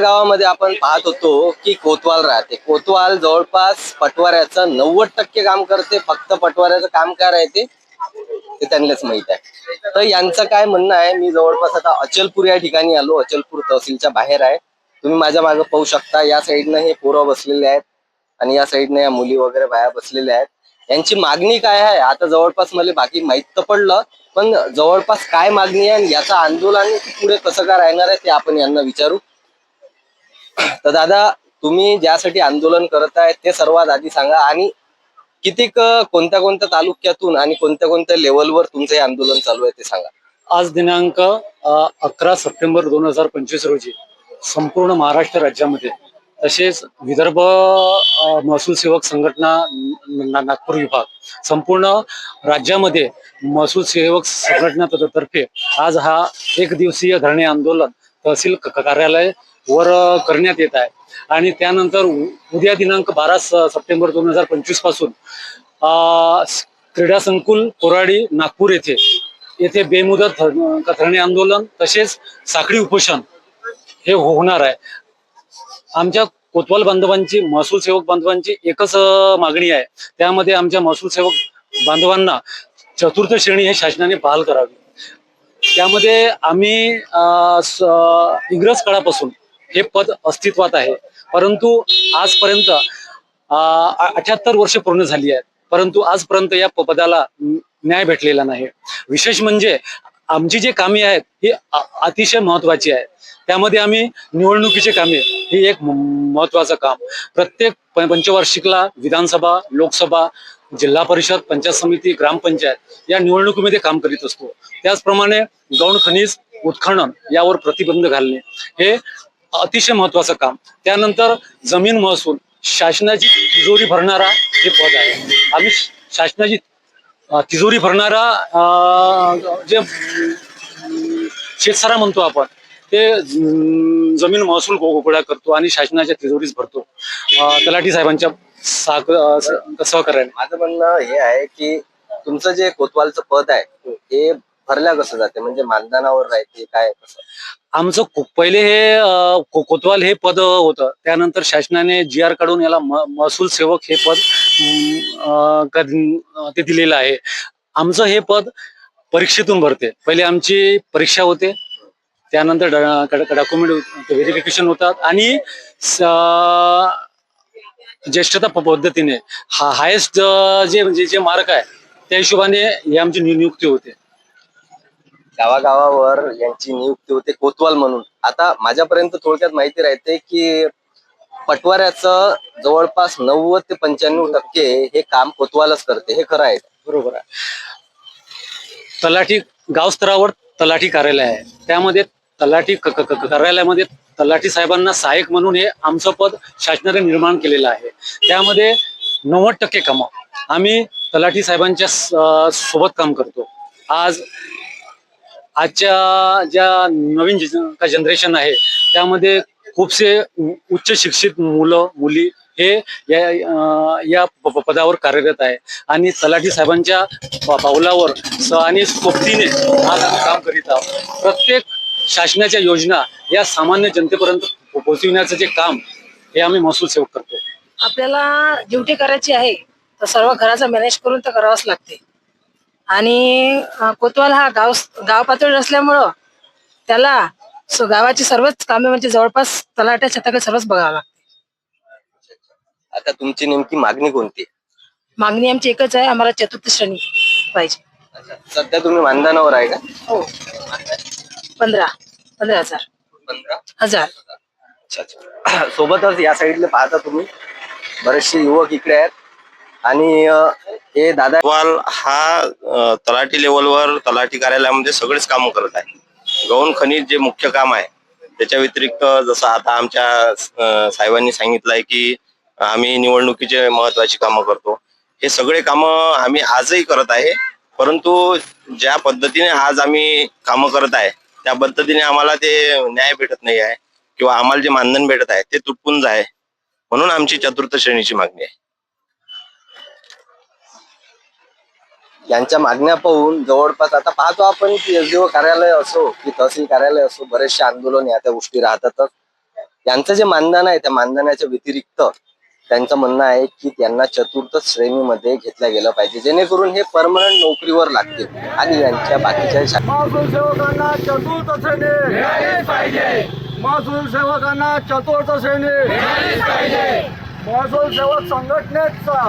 गावागावामध्ये आपण पाहत होतो की कोतवाल राहते. कोतवाल जवळपास पटवाऱ्याचं नव्वद टक्के काम करते फक्त पटवाऱ्याचं काम काय राहते ते त्यांनाच माहीत आहे. तर यांचं काय म्हणणं आहे मी जवळपास आता अचलपूर या ठिकाणी आलो अचलपूर तहसीलच्या बाहेर आहे. तुम्ही माझ्या मागे पाहू शकता या साईडनं हे पोरं बसलेले आहेत आणि या साईडनं या मुली वगैरे बाया बसलेल्या आहेत. यांची मागणी काय आहे आता जवळपास मला बाकी माहीत तर पडलं पण जवळपास काय मागणी आहे याचं आंदोलन पुढे कसं काय राहणार आहे ते आपण यांना विचारू. तर दादा तुम्ही ज्यासाठी आंदोलन करत आहे ते सर्वात आधी सांगा. आणि कितीक कोणत्या कोणत्या तालुक्यातून आणि कोणत्या कोणत्या लेवलवर तुमचं हे आंदोलन चालू आहे ते सांगा. आज दिनांक अकरा सप्टेंबर दोन हजार पंचवीस रोजी संपूर्ण महाराष्ट्र राज्यामध्ये तसेच विदर्भ महसूल सेवक संघटना नागपूर विभाग संपूर्ण राज्यामध्ये महसूल सेवक संघटना तर्फे आज हा एक दिवसीय धरणे आंदोलन तहसील कार्यालय वर करण्यात येत आहे. आणि त्यानंतर उद्या दिनांक बारा सप्टेंबर दोन हजार पंचवीसपासून अ, क्रीडा संकुल कोराडी नागपूर येथे येथे बेमुदत धर- धरणे आंदोलन तसेच साखळी उपोषण हे हो-, होणार आहे. आमच्या कोतवाल बांधवांची महसूल सेवक बांधवांची एकच मागणी आहे. त्यामध्ये आमच्या महसूल सेवक बांधवांना चतुर्थ श्रेणी हे शासनाने बहाल करावी. त्यामध्ये आम्ही अ, इंग्रज काळापासून हे पद अस्तित्वात आहे. परंतु आजपर्यंत अठ्याहत्तर वर्ष पूर्ण झाली आहेत. परंतु आजपर्यंत या प- पदाला न्याय भेटलेला नाही. विशेष म्हणजे आमची जी कामे आहेत ही अतिशय महत्वाची आहे त्यामध्ये आम्ही निवडणुकीचे कामे ही एक महत्वाचं काम. प्रत्येक पंचवार्षिकला विधानसभा लोकसभा जिल्हा परिषद पंचायत समिती ग्रामपंचायत या निवडणुकीमध्ये काम करीत असतो. त्याचप्रमाणे गौण खनिज उत्खनन यावर प्रतिबंध घालणे. हे अतिशय महत्वाचं काम. त्यानंतर जमीन महसूल. शासनाची तिजोरी भरणारा हे पद आहे. आम्ही शासनाची तिजोरी भरणारा जे शेतसारा म्हणतो आपण ते जमीन महसूल गो- करतो आणि शासनाच्या तिजोरीच भरतो. तलाठी साहेबांच्या सहकार्याने. माझं म्हणणं हे आहे की तुमचं जे कोतवालचं पद आहे हे भरल्या कसं जाते? म्हणजे मानधनावर राहते काय कसं? आमचं पहिले हे को- कोतवाल हे पद होतं. त्यानंतर शासनाने जी आर काढून याला म- महसूल सेवक हे पद अम, ते दिलेलं आहे. आमचं हे पद परीक्षेतून भरते. पहिले आमची परीक्षा होते. त्यानंतर डॉक्युमेंट व्हेरिफिकेशन होतात. आणि स- ज्येष्ठता प- पद्धतीने हा हायेस्ट जे म्हणजे जे मार्क आहे त्या हिशोबाने ही आमची नियुक्ती होते. गावागावावर यांची नियुक्ती होते कोतवाल म्हणून. आता माझ्यापर्यंत थोडक्यात माहिती राहते की पटवाऱ्याचं जवळपास नव्वद ते पंच्याण्णव टक्के हे काम कोतवालच करते. हे खरं आहे. बरोबर आहे. तलाठी गाव स्तरावर तलाठी कार्यालय आहे. त्यामध्ये तलाठी कार्यालयामध्ये तलाठी साहेबांना सहाय्यक म्हणून हे आमचं पद शासनाने निर्माण केलेलं आहे. त्यामध्ये नव्वद टक्के कामं. आम्ही तलाठी साहेबांच्या सोबत काम करतो. आज आजच्या ज्या नवीन जनरेशन आहे त्यामध्ये खूपसे उच्च शिक्षित मुलं मुली हे या या प- पदावर कार्यरत आहे. आणि तलाठी साहेबांच्या पावलावर स- आणि सोबतीने आज आम्ही काम करीत आहोत. प्रत्येक शासनाच्या योजना या सामान्य जनतेपर्यंत पो- पोहोचविण्याचं जे काम हे आम्ही महसूल सेवक करतो. आपल्याला ड्युटी करायची आहे तर सर्व घराचं मॅनेज करून तर करावंच लागते. आणि कोतवाल हा गाव गाव पातळीवर असल्यामुळं त्याला स- गावाची सर्वच कामे म्हणजे जवळपास तलाट्या छताकडे सर्वच बघावं लागते. आता तुमची नेमकी मागणी कोणती? मागणी आमची एकच आहे आम्हाला चतुर्थ श्रेणी पाहिजे. सध्या तुम्ही मानधनावर आहे का? हो. पंधरा पंधरा हजार. पंधरा? हजार. अच्छा अच्छा. सोबतच या साईडला पाहता तुम्ही. बरेचसे युवक इकडे आहेत. आणि हे दादा अहवाल हा तलाठी लेवलवर तलाठी कार्यालयामध्ये सगळेच काम करत आहे. गौण खनिज जे मुख्य काम आहे त्याच्या व्यतिरिक्त जसं आता आमच्या साहेबांनी साहेबांनी सांगितलंय की आम्ही निवडणुकीचे महत्वाची कामं करतो. हे सगळे कामं आम्ही आजही करत आहे परंतु ज्या पद्धतीने आज आम्ही कामं करत आहे त्या पद्धतीने आम्हाला ते न्याय भेटत नाही आहे किंवा आम्हाला जे मानधन भेटत आहे ते तुटपून आहे म्हणून आमची चतुर्थ श्रेणीची मागणी आहे. यांच्या मागण्या पाहून जवळपास आता पाहतो आपण की एसडीओ कार्यालय असो की तहसील कार्यालय असो बरेचसे आंदोलन या त्या गोष्टी राहतातच. यांचं जे मानधन आहे त्या मानधनाच्या व्यतिरिक्त त्यांचं म्हणणं आहे की त्यांना चतुर्थ श्रेणीमध्ये घेतलं गेलं पाहिजे जेणेकरून हे परमनंट नोकरीवर लागतील आणि यांच्या बाकीच्या सेवकांना चतुर्थ श्रेणी महसूल सेवकांना चतुर्थ श्रेणी महसूल सेवक संघटनेचा.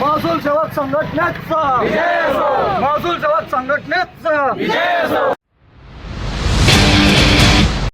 महसूल सेवक संघटनेचा. महसूल सेवक संघटनेचा.